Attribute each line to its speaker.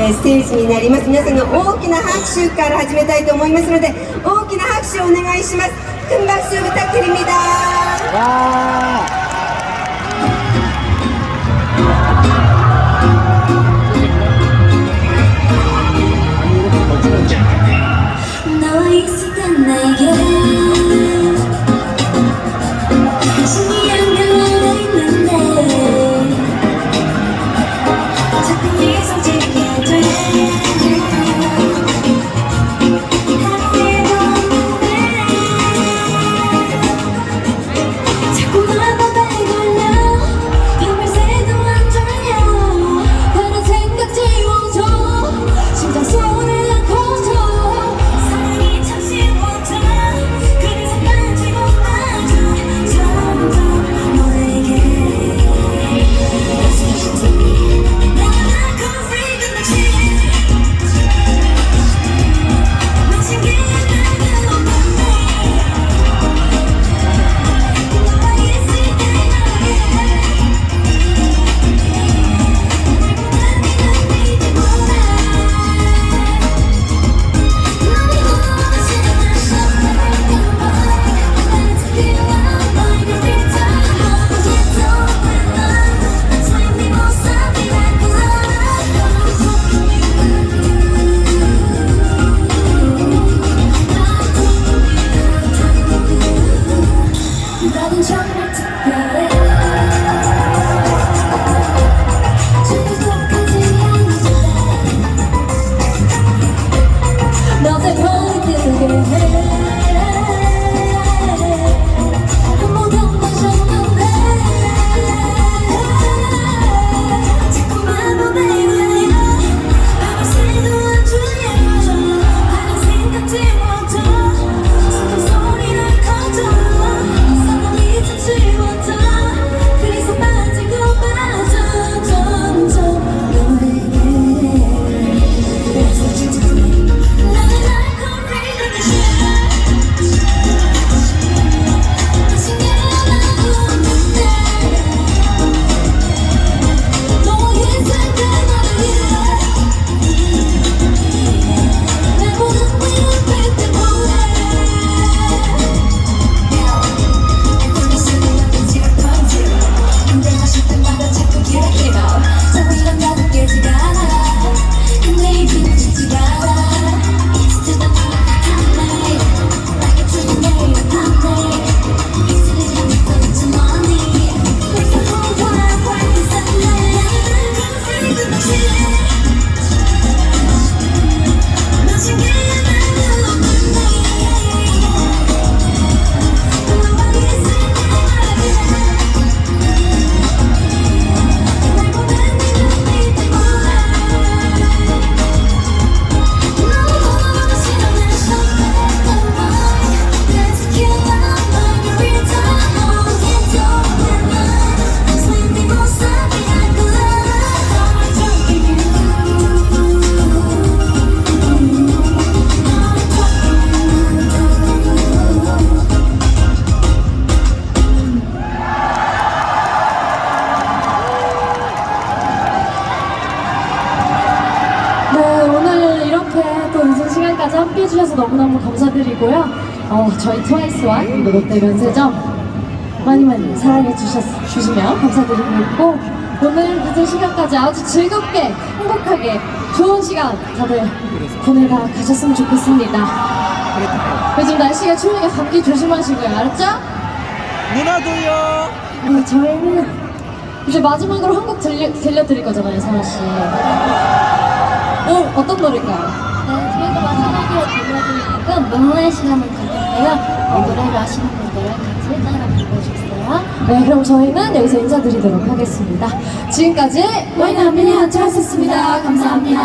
Speaker 1: えステージになります。皆さんの大きな拍手から始めたいと思いますので大きな拍手をお願いします。
Speaker 2: 함께 해주셔서 너무너무 감사드리고요. 어, 저희 트와이스와 그리고 롯데 면세점 많이 많이 사랑해 주셨, 주시면 감사드리고 오늘 늦은 시간까지 아주 즐겁게 행복하게 좋은 시간 다들 보내다 가셨으면 좋겠습니다. 요즘 날씨가 추우니까 감기 조심하시고요. 알았죠?
Speaker 3: 누나도요.
Speaker 2: 네, 저희는 이제 마지막으로 한 곡 들려, 들려드릴 거잖아요, 사라 씨. 어, 어떤 노래일까요?
Speaker 4: 네, 저희가 마지막으로 들려드릴 곡은 명호의 시간을 가졌고요. 어, 노래를 아시는 분들은 같이 따라 불러주세요.
Speaker 2: 네, 그럼 저희는 여기서 인사드리도록 하겠습니다. 지금까지 와이나미니 한차였습니다 감사합니다.